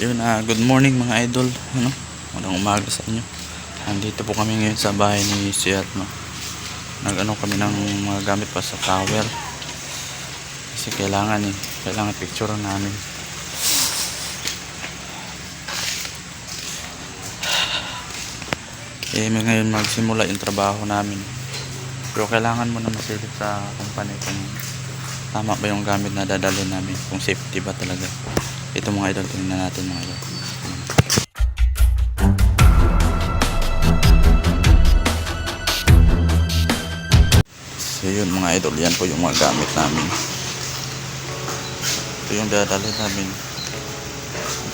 Yun, ah, good morning mga idol. Ano? Magandang umaga sa inyo. Andito po kami ngayon sa bahay ni Sir. No? Nag-ano kami ng mga gamit pa sa tower. Kasi kailangan eh. Kailangan picture namin. Eh, ngayon magsimula yung trabaho namin. Pero kailangan mo na masilip sa company kung tama ba yung gamit na dadalhin namin. Kung safety ba talaga. Ito mga idol, tingnan natin mga idol. So yun mga idol, yan po yung mga gamit namin. Ito yung dadalhin namin.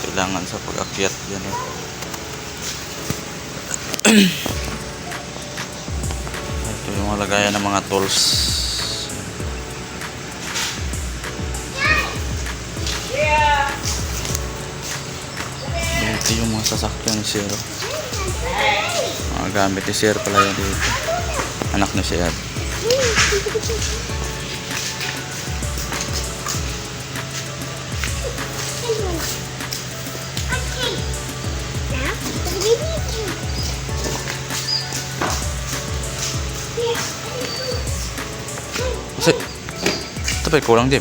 Kailangan sa pag-akyat yan eh. Ito yung mga lagayan ng mga tools. Ito yung mga sasakyan ni Sir. Mga gamit ni Sir pala yan dito. Anak ni Sir. Kasi, ito pa kulang din.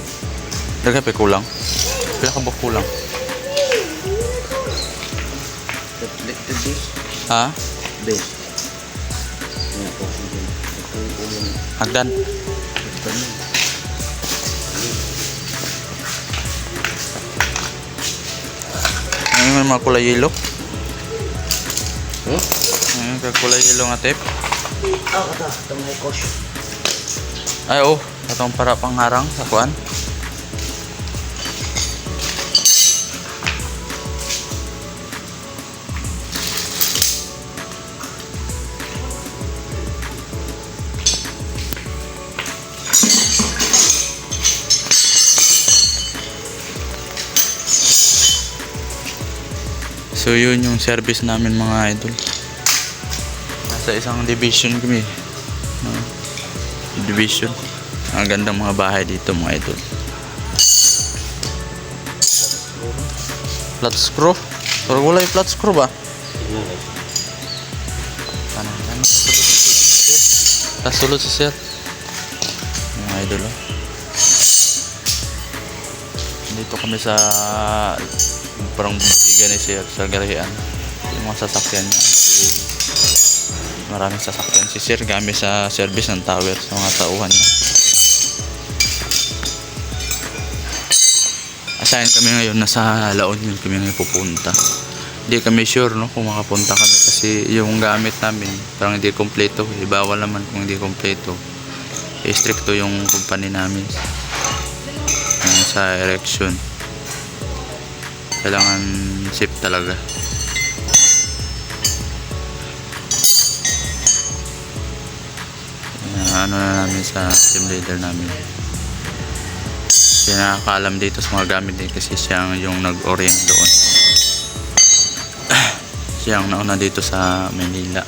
Daga pa kulang. Pila ka ba kulang? Ha? ulang. Hagdan. Ano yung mga kulay yellow? Hmm? Ano yung kulay yellow nga tape? Ah, kata. Ito may kosh. Ay, oh. Itong para pangharang sa kuan. So yun yung service namin mga idol. Nasa isang division kami. Ah, division. Ang gandang mga bahay dito mga idol. Flat screw. Pero wala yung flat screw ba? Ano? Ano? Kasulot si sir. Mga idol oh. Dito kami sa parang bigan ni sir sa garahian. Yung mga sasakyan niya. Maraming sasakyan si sir gamit sa service ng tower sa mga tauhan niya. Asahin kami ngayon nasa La Union kami ngayon pupunta. Hindi kami sure no kung makapunta kami kasi yung gamit namin parang hindi kompleto. Eh, bawal naman kung hindi kompleto. Eh, stricto yung company namin sa erection. Kailangan safe talaga. Ano na namin sa team leader namin. Siya dito sa mga gamit din kasi siya yung nag-orient doon. siya ang nauna dito sa Manila.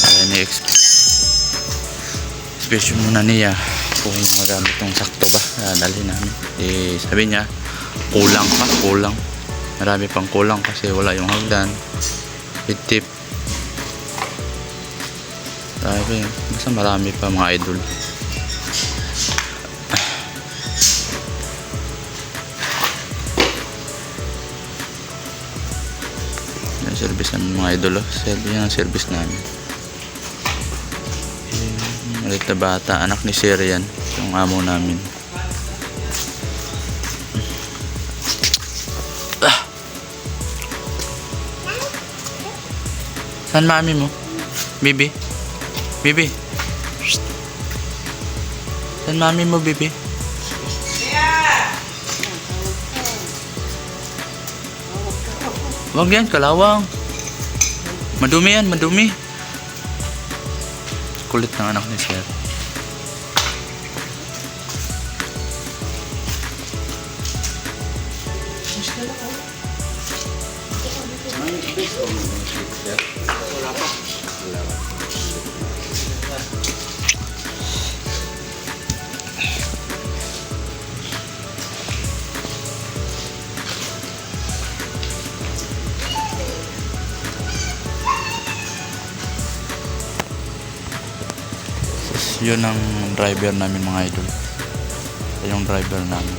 Kaya ni-expression muna niya kung magamit ng sakto ba. Dalhin namin. Eh, sabi niya, kulang pa, kulang. Marami pang kulang kasi wala yung hagdan. With tip. Sabi, basta marami pa mga idol. Service ng mga idol, oh. Service yan ang service namin. Yung Maliit na bata, anak ni Sir yan, yung amo namin. Ah. Saan mami mo? Bibi? Bibi? Saan mami mo, Bibi? Huwag yan, kalawang. Madumi yan, madumi. Kulit ng anak ni Sir. Yun ang driver namin mga idol. Ito yung driver namin.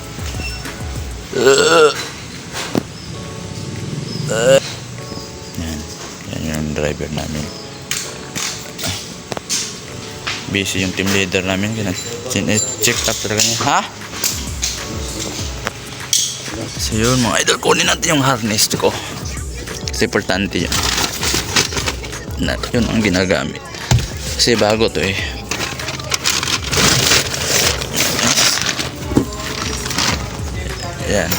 Yan. Yan yung driver namin. Ay. Busy yung team leader namin. Check up talaga niya. Ha? So yun mga idol, kunin natin yung harness ko. Kasi importante yun. Na, yun ang ginagamit. Kasi bago to eh. Yan.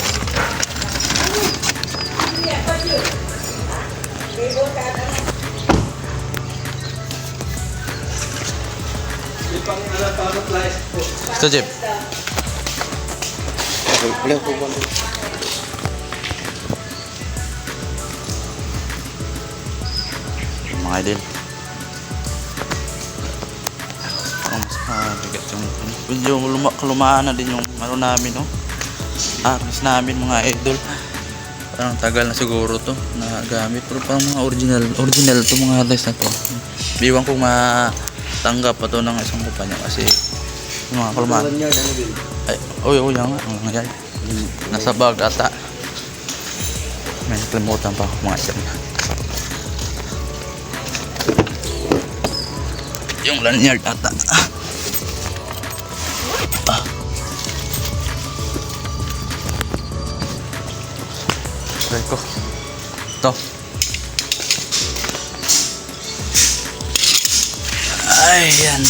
Ito, Jeep. Wala ko ba? Yung mga idol. Parang mas mabigat yung medyo luma, kalumaan na din yung ano namin no. Armas namin mga idol. Parang tagal na siguro to na gamit pero parang mga original original to mga harness na to. Biwan ko matanggap pa to ng isang kumpanya kasi mga yun? Ay, oy, oy, nga. Ang nangyari. Nasa bag ata. May nakalimutan pa mga idol. Yung lanyard ata. Try ko. Ito. Ay, yan.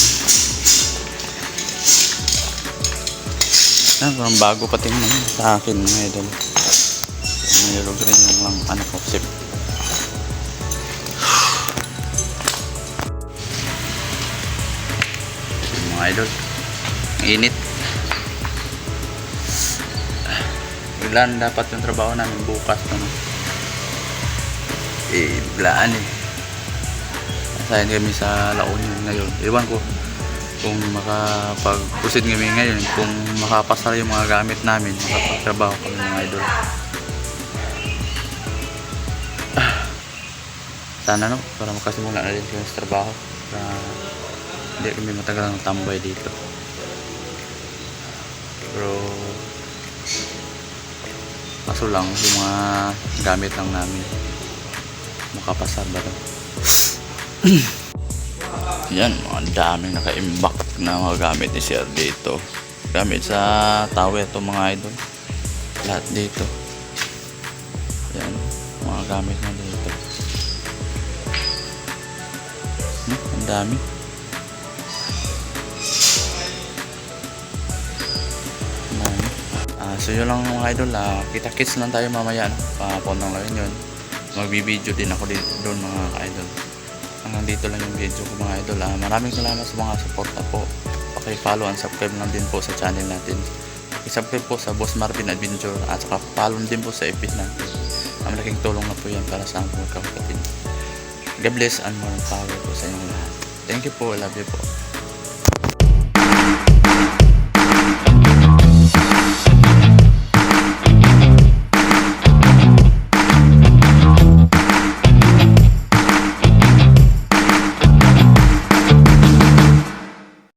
Yan, parang bago pa tingnan sa akin mga idol. Mayroon yung lang ano ko, sip. Mga idol, init. Biglaan dapat yung trabaho namin bukas. Ano? Eh, biglaan eh. Sayang kami sa La ngayon. Iwan ko kung makapag-proceed kami ngayon, kung makapasar yung mga gamit namin, makapagtrabaho kami mga idol. Sana no, para makasimula na kami sa trabaho. Para hindi kami matagal ng tambay dito. Pero kaso lang yung mga gamit lang namin makapasar ba to? Yan, mga daming naka-imbak na mga gamit ni Sir dito. Gamit sa tower to mga idol. Lahat dito. Yan, mga gamit na dito. Hmm, ang dami. So yun lang mga idol. Ah, kita-kits lang tayo mamaya. No? Papunta lang yun. Magbibideo din ako dito doon mga ka-idol hanggang dito lang yung video ko mga idol ah, maraming salamat sa mga suporta po paki-follow and subscribe lang din po sa channel natin i-subscribe po sa Boss Marvin Adventure at saka follow din po sa FB natin ang malaking tulong na po yan para sa mga kapatid God bless and more power po sa inyong lahat thank you po love you po